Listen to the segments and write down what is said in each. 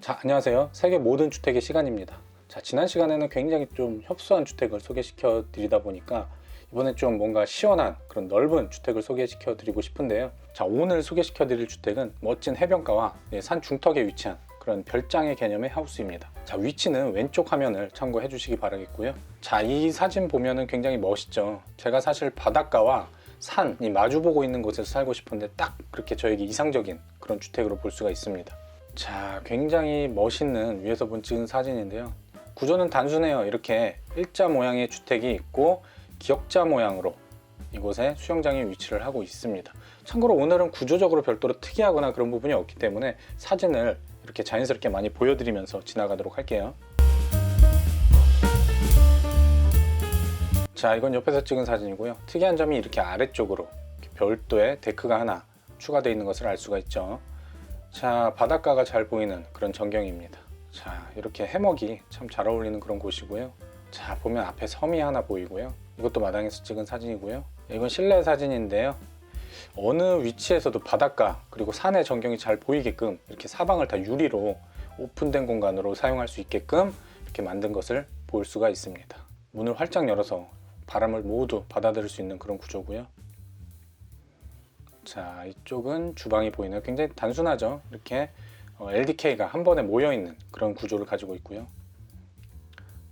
자, 안녕하세요. 세계 모든 주택의 시간입니다. 자, 지난 시간에는 굉장히 좀 협소한 주택을 소개시켜 드리다 보니까 이번엔 좀 뭔가 시원한 그런 넓은 주택을 소개시켜 드리고 싶은데요. 자, 오늘 소개시켜 드릴 주택은 멋진 해변가와 예, 산 중턱에 위치한 그런 별장의 개념의 하우스입니다. 자, 위치는 왼쪽 화면을 참고해 주시기 바라겠고요. 자, 이 사진 보면은 굉장히 멋있죠. 제가 사실 바닷가와 산이 마주보고 있는 곳에서 살고 싶은데 딱 그렇게 저에게 이상적인 그런 주택으로 볼 수가 있습니다. 자, 굉장히 멋있는 위에서 본 찍은 사진인데요. 구조는 단순해요. 이렇게 일자 모양의 주택이 있고 기역자 모양으로 이곳에 수영장이 위치를 하고 있습니다. 참고로 오늘은 구조적으로 별도로 특이하거나 그런 부분이 없기 때문에 사진을 이렇게 자연스럽게 많이 보여드리면서 지나가도록 할게요. 자, 이건 옆에서 찍은 사진이고요. 특이한 점이 이렇게 아래쪽으로 이렇게 별도의 데크가 하나 추가되어 있는 것을 알 수가 있죠. 자, 바닷가가 잘 보이는 그런 전경입니다. 자, 이렇게 해먹이 참 잘 어울리는 그런 곳이고요. 자, 보면 앞에 섬이 하나 보이고요. 이것도 마당에서 찍은 사진이고요. 이건 실내 사진인데요. 어느 위치에서도 바닷가 그리고 산의 전경이 잘 보이게끔 이렇게 사방을 다 유리로 오픈된 공간으로 사용할 수 있게끔 이렇게 만든 것을 볼 수가 있습니다. 문을 활짝 열어서 바람을 모두 받아들일 수 있는 그런 구조고요. 자, 이쪽은 주방이 보이네요. 굉장히 단순하죠. 이렇게 LDK가 한 번에 모여 있는 그런 구조를 가지고 있고요.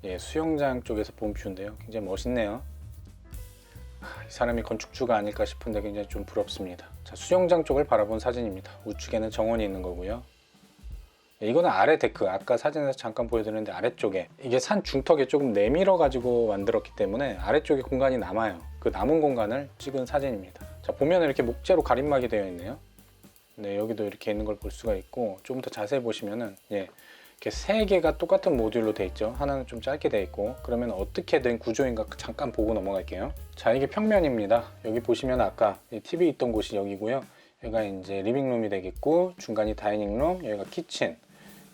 예, 수영장 쪽에서 본 뷰인데요. 굉장히 멋있네요. 아, 이 사람이 건축주가 아닐까 싶은데 굉장히 좀 부럽습니다. 자, 수영장 쪽을 바라본 사진입니다. 우측에는 정원이 있는 거고요. 예, 이거는 아래 데크. 아까 사진에서 잠깐 보여드렸는데 아래쪽에 이게 산 중턱에 조금 내밀어 가지고 만들었기 때문에 아래쪽에 공간이 남아요. 그 남은 공간을 찍은 사진입니다. 자, 보면 이렇게 목재로 가림막이 되어 있네요. 네, 여기도 이렇게 있는 걸 볼 수가 있고 좀더 자세히 보시면은 예, 이렇게 세 개가 똑같은 모듈로 돼 있죠. 하나는 좀 짧게 돼 있고 그러면 어떻게 된 구조인가 잠깐 보고 넘어갈게요. 자, 이게 평면입니다. 여기 보시면 아까 이 TV 있던 곳이 여기고요. 여기가 이제 리빙룸이 되겠고 중간이 다이닝룸, 여기가 키친.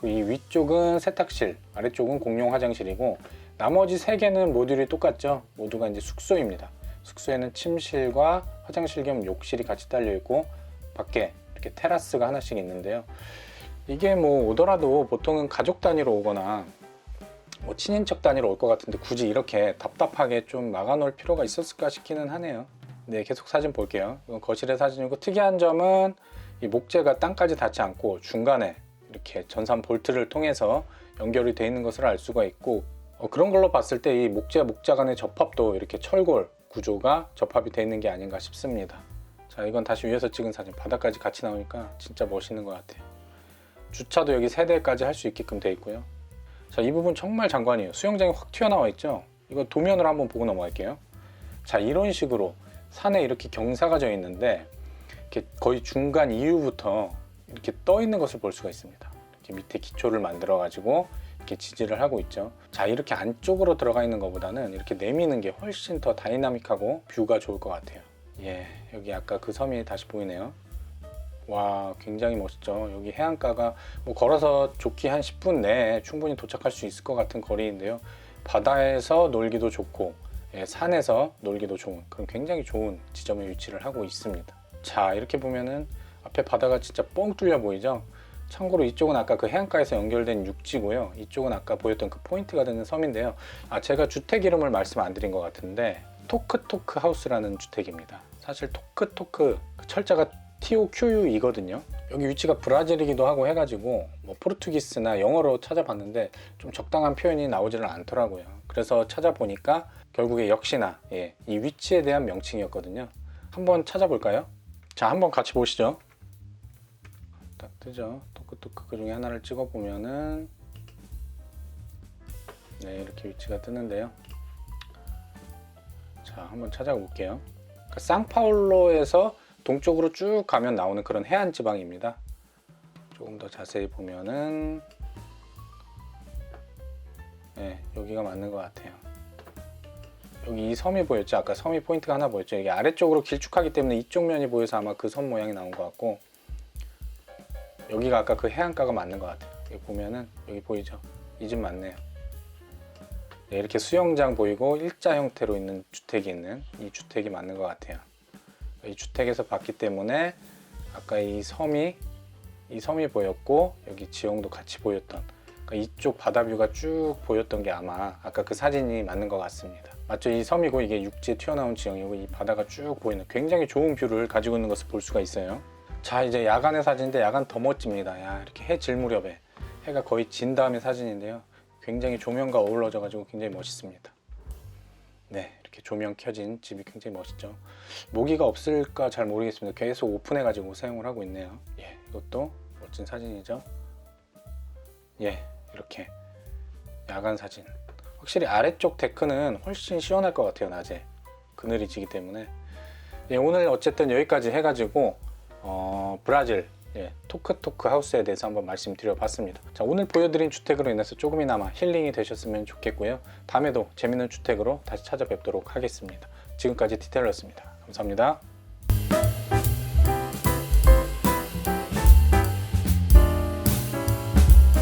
이 위쪽은 세탁실, 아래쪽은 공용 화장실이고 나머지 세 개는 모듈이 똑같죠. 모두가 이제 숙소입니다. 숙소에는 침실과 화장실 겸 욕실이 같이 딸려 있고 밖에 이렇게 테라스가 하나씩 있는데요. 이게 뭐 오더라도 보통은 가족 단위로 오거나 뭐 친인척 단위로 올 것 같은데 굳이 이렇게 답답하게 좀 막아놓을 필요가 있었을까 싶기는 하네요. 네, 계속 사진 볼게요. 이건 거실의 사진이고 특이한 점은 이 목재가 땅까지 닿지 않고 중간에 이렇게 전산 볼트를 통해서 연결이 되어 있는 것을 알 수가 있고 어, 그런 걸로 봤을 때 이 목재 목자 간의 접합도 이렇게 철골 구조가 접합이 되어 있는 게 아닌가 싶습니다. 자, 이건 다시 위에서 찍은 사진 바닥까지 같이 나오니까 진짜 멋있는 것 같아요. 주차도 여기 세 대까지 할 수 있게끔 되어 있고요. 자, 이 부분 정말 장관이에요. 수영장이 확 튀어나와 있죠? 이거 도면으로 한번 보고 넘어갈게요. 자, 이런 식으로 산에 이렇게 경사가 져 있는데 이렇게 거의 중간 이후부터 이렇게 떠 있는 것을 볼 수가 있습니다. 이렇게 밑에 기초를 만들어 가지고 이렇게 지지를 하고 있죠. 자, 이렇게 안쪽으로 들어가 있는 것보다는 이렇게 내미는 게 훨씬 더 다이나믹하고 뷰가 좋을 것 같아요. 예, 여기 아까 그 섬이 다시 보이네요. 와, 굉장히 멋있죠. 여기 해안가가 뭐 걸어서 좋기 한 10분 내에 충분히 도착할 수 있을 것 같은 거리인데요. 바다에서 놀기도 좋고 예, 산에서 놀기도 좋은 그런 굉장히 좋은 지점에 위치를 하고 있습니다. 자, 이렇게 보면은 앞에 바다가 진짜 뻥 뚫려 보이죠? 참고로 이쪽은 아까 그 해안가에서 연결된 육지고요. 이쪽은 아까 보였던 그 포인트가 되는 섬인데요. 아, 제가 주택 이름을 말씀 안 드린 것 같은데 토크토크 하우스라는 주택입니다. 사실 토크토크 그 철자가 TOQU이거든요. 여기 위치가 브라질이기도 하고 해가지고 뭐 포르투기스나 영어로 찾아봤는데 좀 적당한 표현이 나오지를 않더라고요. 그래서 찾아보니까 결국에 역시나 예, 이 위치에 대한 명칭이었거든요. 한번 찾아볼까요? 자, 한번 같이 보시죠. 딱 뜨죠. 토크토크 그 중에 하나를 찍어 보면은 네, 이렇게 위치가 뜨는데요. 자, 한번 찾아볼게요. 그러니까 상파울로에서 동쪽으로 쭉 가면 나오는 그런 해안 지방입니다. 조금 더 자세히 보면은 네, 여기가 맞는 것 같아요. 여기 이 섬이 보였죠? 아까 섬이 포인트가 하나 보였죠? 이게 아래쪽으로 길쭉하기 때문에 이쪽 면이 보여서 아마 그 섬 모양이 나온 것 같고 여기가 아까 그 해안가가 맞는 것 같아요. 여기 보면은 여기 보이죠? 이 집 맞네요. 네, 이렇게 수영장 보이고 일자 형태로 있는 주택이 있는 이 주택이 맞는 것 같아요. 이 주택에서 봤기 때문에 아까 이 섬이 이 섬이 보였고 여기 지형도 같이 보였던 그러니까 이쪽 바다 뷰가 쭉 보였던 게 아마 아까 그 사진이 맞는 것 같습니다. 맞죠? 이 섬이고 이게 육지에 튀어나온 지형이고 이 바다가 쭉 보이는 굉장히 좋은 뷰를 가지고 있는 것을 볼 수가 있어요. 자 이제 야간의 사진인데 야간 더 멋집니다. 야 이렇게 해 질 무렵에 해가 거의 진 다음의 사진인데요. 굉장히 조명과 어우러져 가지고 굉장히 멋있습니다. 네 이렇게 조명 켜진 집이 굉장히 멋있죠. 모기가 없을까 잘 모르겠습니다. 계속 오픈해 가지고 사용을 하고 있네요. 예 이것도 멋진 사진이죠. 예 이렇게 야간 사진. 확실히 아래쪽 데크는 훨씬 시원할 것 같아요 낮에 그늘이 지기 때문에 예, 오늘 어쨌든 여기까지 해가지고 어, 브라질 예, 토크토크 하우스에 대해서 한번 말씀드려봤습니다. 자 오늘 보여드린 주택으로 인해서 조금이나마 힐링이 되셨으면 좋겠고요. 다음에도 재밌는 주택으로 다시 찾아뵙도록 하겠습니다. 지금까지 디테일러였습니다. 감사합니다.